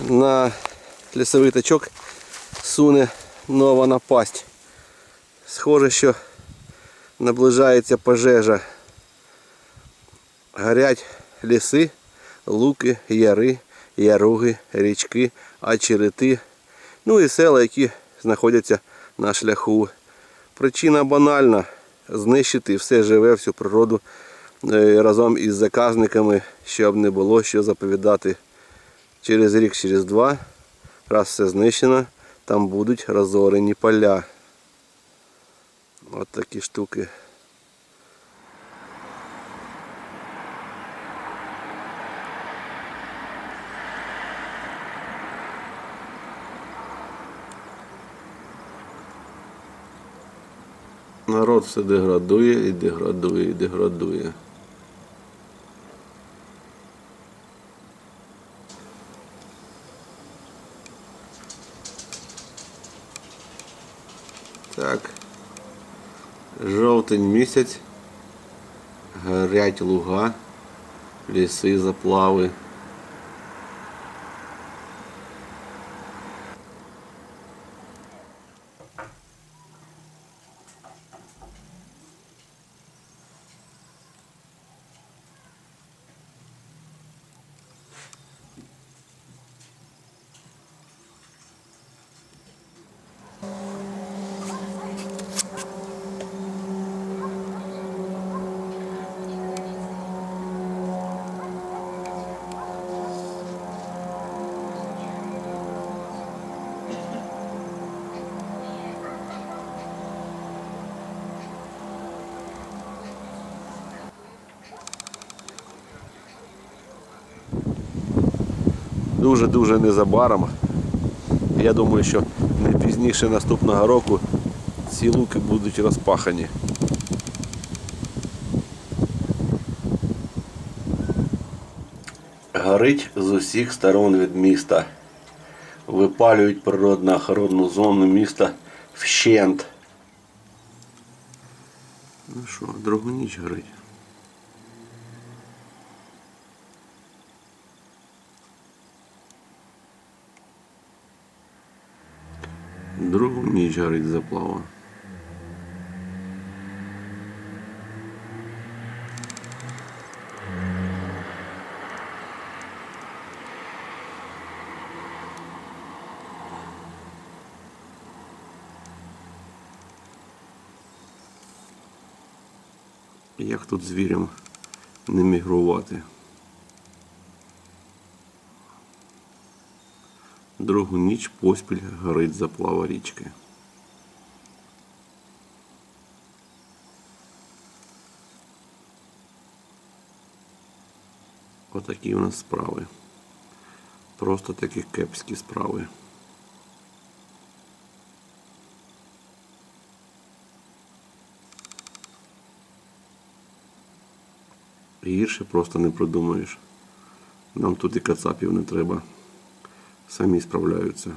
на лісовий тачок суне нова напасть. Схоже, що наближається пожежа. Горять ліси, луки, яри, яруги, річки, очерети, ну і села, які знаходяться на шляху. Причина банальна знищити все живе, всю природу е, разом із заказниками, щоб не було що заповідати. Через рік, через два, раз все знищено, там будуть розорені поля. От такі штуки. Народ все деградує і деградує, і деградує. Так. Жовтень місяць. Горять луга, ліси, заплави. Дуже-дуже незабаром. Я думаю, що не пізніше наступного року ці луки будуть розпахані. Горить з усіх сторон від міста. Випалюють природно-охоронну зону міста вщент. Ну що, другу ніч горить. Другу ніч горить заплава. Як тут звірям не мігрувати? Другу ніч поспіль горить заплава річки. Отакі у нас справи. Просто такі кепські справи. Гірше просто не придумаєш. Нам тут і кацапів не треба. Самі справляються.